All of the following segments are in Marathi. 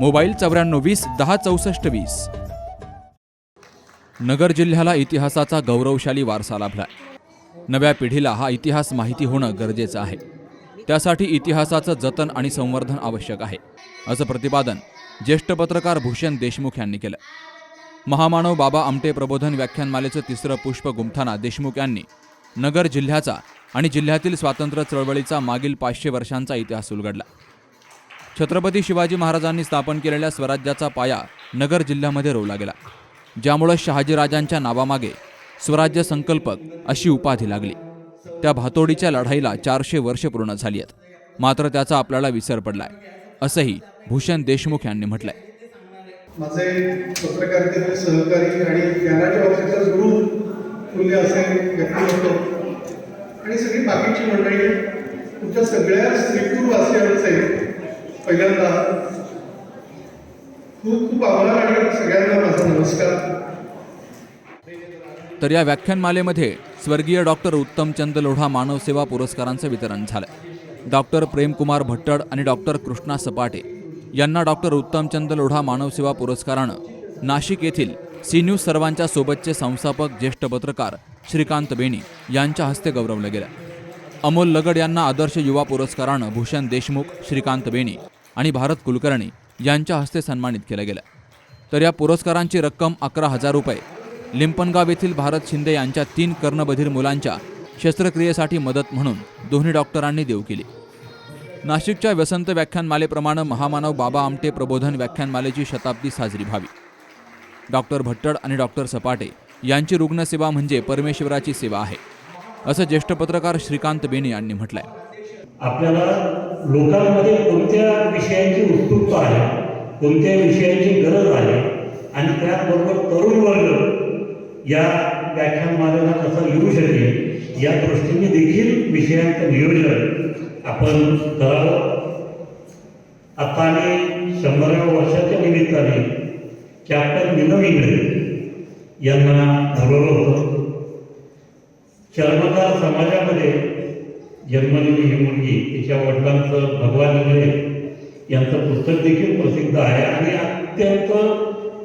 मोबाईल चौऱ्याण्णव वीस दहा चौसष्ट वीस. नगर जिल्ह्याला इतिहासाचा गौरवशाली वारसा लाभला नव्या पिढीला हा इतिहास माहिती होणं गरजेचं आहे. त्यासाठी इतिहासाचं जतन आणि संवर्धन आवश्यक आहे. असं प्रतिपादन ज्येष्ठ पत्रकार भूषण देशमुख यांनी केलं. महामानव बाबा आमटे प्रबोधन व्याख्यानमालेचं तिसरं पुष्प गुंफताना देशमुख यांनी नगर जिल्ह्याचा आणि जिल्ह्यातील स्वातंत्र्य चळवळीचा मागील पाचशे वर्षांचा इतिहास उलगडला. छत्रपती शिवाजी महाराजांनी स्थापन केलेल्या स्वराज्याचा पाया नगर जिल्ह्यामध्ये रोवला गेला ज्यामुळं शहाजीराजांच्या नावामागे स्वराज्य संकल्पक अशी उपाधी लागली. त्या भातोडीच्या लढाईला चारशे वर्ष पूर्ण झाली आहेत. मात्र त्याचा आपल्याला विसर पडलाय असंही भूषण देशमुख यांनी म्हटलंय. माझे पत्रकारितेचे सहकारी आणि ज्ञानाच्या वर्षाचा गुरु तुल्य असे व्यक्ती होतो. आणि सगळी बाकीची मंडळी तुमच्या सगळ्या श्रीपूरवासियांचे पहिल्यांदा खूप खूप आभार आणि सगळ्यांना माझा नमस्कार. तर या व्याख्यानमालेमध्ये स्वर्गीय डॉक्टर उत्तमचंद लोढा मानव सेवा पुरस्कारांचं वितरण झालं डॉक्टर प्रेमकुमार भट्टड आणि डॉक्टर कृष्णा सपाटे यांना डॉक्टर उत्तमचंद लोढा मानवसेवा पुरस्कारानं नाशिक येथील सी न्यूज सर्वांच्या सोबतचे संस्थापक ज्येष्ठ पत्रकार श्रीकांत बेणी यांच्या हस्ते गौरवलं गेलं. अमोल लगड यांना आदर्श युवा पुरस्कारानं भूषण देशमुख श्रीकांत बेणी आणि भारत कुलकर्णी यांच्या हस्ते सन्मानित केलं गेलं तर या पुरस्कारांची रक्कम अकरा हजार रुपये. लिंपणगाव येथील भारत शिंदे यांच्या तीन कर्णबधीर मुलांच्या शस्त्रक्रियेसाठी मदत म्हणून दोन्ही डॉक्टरांनी देऊ केली. नाशिकच्या वसंत व्याख्यानमालेप्रमाणे महामानव बाबा आमटे प्रबोधन व्याख्यानमालेची शताब्दी साजरी व्हावी. डॉक्टर भट्टड आणि डॉक्टर सपाटे यांची रुग्णसेवा म्हणजे परमेश्वराची सेवा आहे असं ज्येष्ठ पत्रकार श्रीकांत बेने यांनी म्हटलंय. आपल्याला लोकांमध्ये कोणत्या विषयांची उत्सुकता आहे कोणत्या विषयांची गरज आहे आणि त्याचबरोबर तरुण वर्ग या व्याख्यानमालेला कसा येऊ शकेल या दृष्टीने देखील विषयांचं नियोजन आपण करावं. आता आम्ही शंभराव्या वर्षाच्या निमित्ताने कॅप्टन विनम इंगळे यांना धरवलं होतं. चर्मकार समाजामध्ये जन्मलेली ही मुलगी तिच्या वडिलांचं भगवान इंगळे यांचं पुस्तक देखील प्रसिद्ध आहे आणि अत्यंत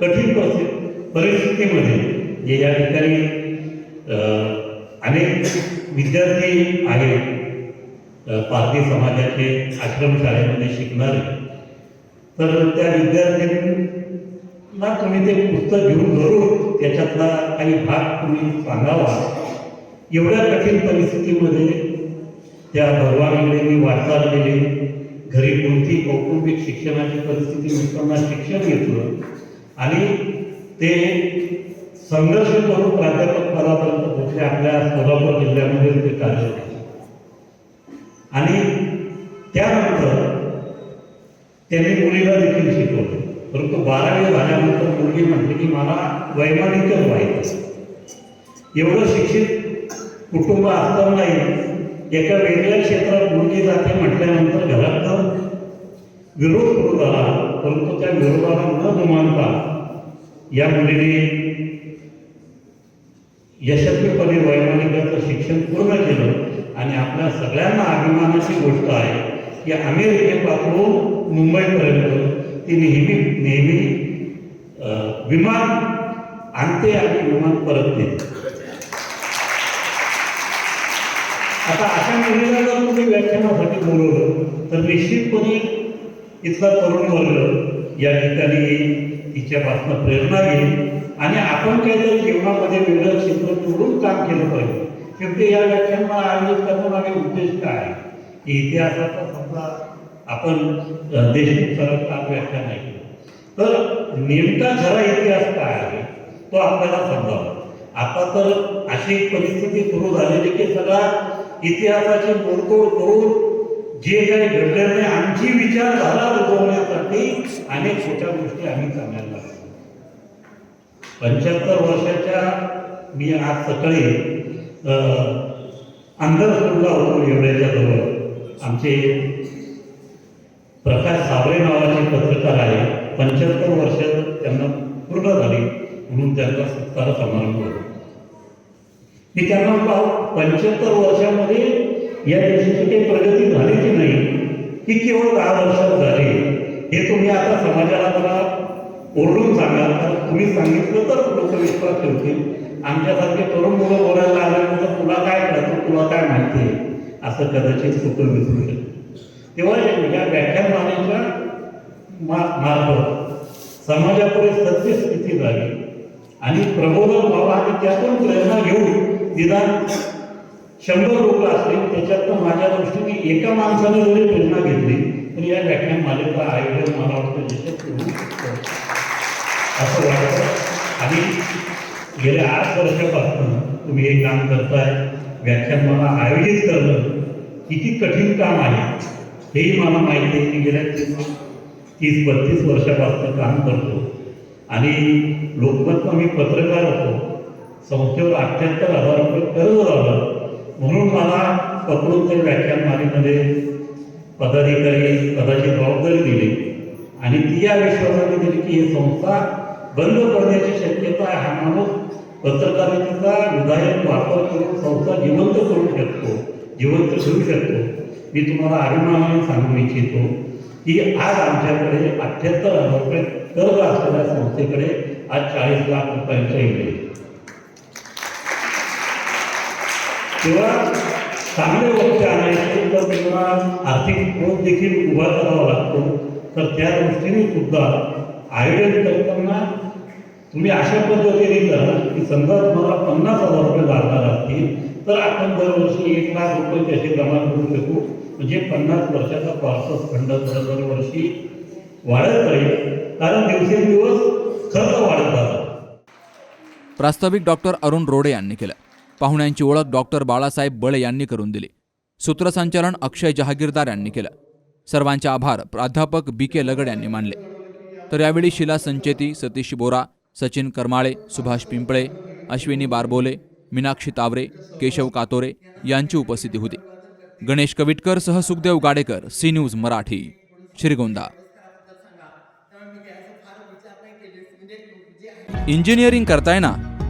कठीण परिस्थिती परिस्थितीमध्ये जे या ठिकाणी अनेक विद्यार्थी आहेत पारधी समाजाचे आश्रमशाळेमध्ये शिकणारे. तर त्या विद्यार्थ्यांना तुम्ही ते पुस्तक घेऊन जरूर त्याच्यातला काही भाग तुम्ही सांगावा. एवढ्या कठीण परिस्थितीमध्ये त्या भगवानगडेंनी वाटचाल केली. घरी कोणती कौटुंबिक शिक्षणाची परिस्थिती नसताना शिक्षण घेतलं. आणि ते संघर्ष करून प्राध्यापक पदापर्यंत पोहोचले. आपल्या सोलापूर जिल्ह्यामध्ये ते कार्य आणि त्यानंतर त्यांनी मुलीला देखील शिकवलं. परंतु बारावी झाल्यानंतर मुलगी म्हटली की मला वैमानिकच व्हायचं. एवढं शिक्षित कुटुंब असतानाही एका वेगळ्या क्षेत्रात मुलगी जाते म्हटल्यानंतर घरात तर विरोध सुरू झाला परंतु त्या विरोधाला न जुमानता या मुलीने यशस्वीपणे वैमानिकाचं शिक्षण पूर्ण केलं. आणि आपल्या सगळ्यांना अभिमानाची गोष्ट आहे की अमेरिकेपासून मुंबईपर्यंत ती नेहमी नेहमी विमान आणते आणि विमान परत देते आता अशा मुलीला जर तुम्ही व्याख्यानासाठी बोलवलं तर निश्चितपणे इथला तरुण वर्ग या ठिकाणी तिच्यापासून प्रेरणा घेईल आणि आपण काहीतरी जीवनामध्ये वेगळं क्षेत्र निवडून काम केलं पाहिजे. शेवटी या व्याख्यानाला आयोजित करण्यामागे उद्देश काय? आहे की इतिहासाचा समजा आपण अ, देशमुख सरांचं व्याख्यान नाही तर नेमका खरा इतिहास काय आहे तो आपल्याला समजावा. आता तर अशी एक परिस्थिती सुरू झालेली की सगळा इतिहासाची मोडतोड करून जे काही घडलं नाही आणखी झाला रुजवण्यासाठी अनेक छोट्या गोष्टी आम्ही सांगायला लागलो. पंच्याहत्तर वर्षाच्या मी आज सकाळी अंधरपूरला होतो एवढ्याच्या जवळ आमचे प्रकाश साबळे नावाचे पत्रकार आहे. पंच्याहत्तर वर्ष त्यांना पूर्ण झाली म्हणून त्यांचा सत्कार समारंभ होतो. मी त्यांना पाहू पंच्याहत्तर वर्षामध्ये या देशाची काही प्रगती झाली की नाही ही केवळ दहा वर्षात झाली. हे तुम्ही आता समाजाला जरा ओरडून सांगाल तर तुम्ही सांगितलं तर लोक विश्वास ठेवतील. आमच्यासारखे तरुण मुलं बोलायला लागल्यानंतर तुला काय कळतं तुला काय माहिती आहे? असं कदाचित कुठं विसरू शकतो तेव्हा या व्याख्यानमानेच्या मा मार्फत समाजापुढे सत्यस्थिती झाली. आणि प्रबोधन व्हावा आणि त्यातून प्रेरणा घेऊन निदान शंभर लोक असतील त्याच्यातनं माझ्या दृष्टीने एका माणसाने जरी प्रेरणा घेतली. तर या व्याख्यान व्याख्यानमालेचं आयोजन मला वाटतं यशस्वी असं वाटतं. आणि गेल्या आठ वर्षापासून तुम्ही हे काम करताय. व्याख्यानमाला आयोजित करणं किती कठीण काम आहे हेही मला माहिती आहे की गेल्या तीस बत्तीस वर्षापासून काम करतो. आणि लोकमत मी पत्रकार होतो. संस्थेवर अठ्ठ्याहत्तर हजार रुपये कर्ज म्हणून मला पकडून तर व्याख्यानमालेमध्ये पदाधिकारी पदाची जबाबदारी दिली. आणि ती या विश्वासाने दिली की ही संस्था बंद पडण्याची शक्यता हा माणूस पत्रकारितेचा विधायक वापर करून संस्था जिवंत करू शकतो जिवंत ठेवू शकतो. मी तुम्हाला अभिमानाने सांगू इच्छितो की आज आमच्याकडे अठ्ठ्याहत्तर हजार रुपये कर्ज असलेल्या संस्थेकडे आज चाळीस लाख रुपयांच्या इकडे तेव्हा चांगले वक्ते आणायचे तर तुम्हाला आर्थिक स्रोत देखील उभा करावा लागतो. तर त्या दृष्टीने सुद्धा आयोजन करताना तुम्ही अशा पद्धतीने करा की समजा तुम्हाला पन्नास हजार रुपये लागणार असतील तर आपण दरवर्षी एक लाख रुपये त्याचे जमा करू शकू. म्हणजे पन्नास वर्षाचा पार्सस खंड दरवर्षी वाढत राहील कारण दिवसेंदिवस खर्च वाढत प्रास्ताविक डॉक्टर अरुण रोडे यांनी केलं. पाहुण्यांची ओळख डॉक्टर बाळासाहेब बळे यांनी करून दिली. सूत्रसंचालन अक्षय जहागीरदार यांनी केलं. सर्वांचे आभार प्राध्यापक बी के लगड यांनी मानले. तर यावेळी शिला संचेती सतीश बोरा सचिन करमाळे सुभाष पिंपळे अश्विनी बारबोले मीनाक्षी तावरे केशव कातोरे यांची उपस्थिती होती. गणेश कविटकर सह Sukhdev Gadekar C news Marathi Shrigonda. Engineering करताय ना?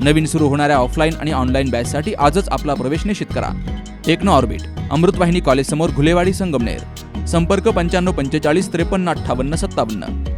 नवीन सुरू होणाऱ्या ऑफलाईन आणि ऑनलाईन बॅचसाठी आजच आपला प्रवेश निश्चित करा. टेक्नो ऑर्बिट अमृतवाहिनी कॉलेजसमोर घुलेवाडी संगमनेर. संपर्क पंच्याण्णव पंचेचाळीस त्रेपन्न अठ्ठावन्न सत्तावन्न.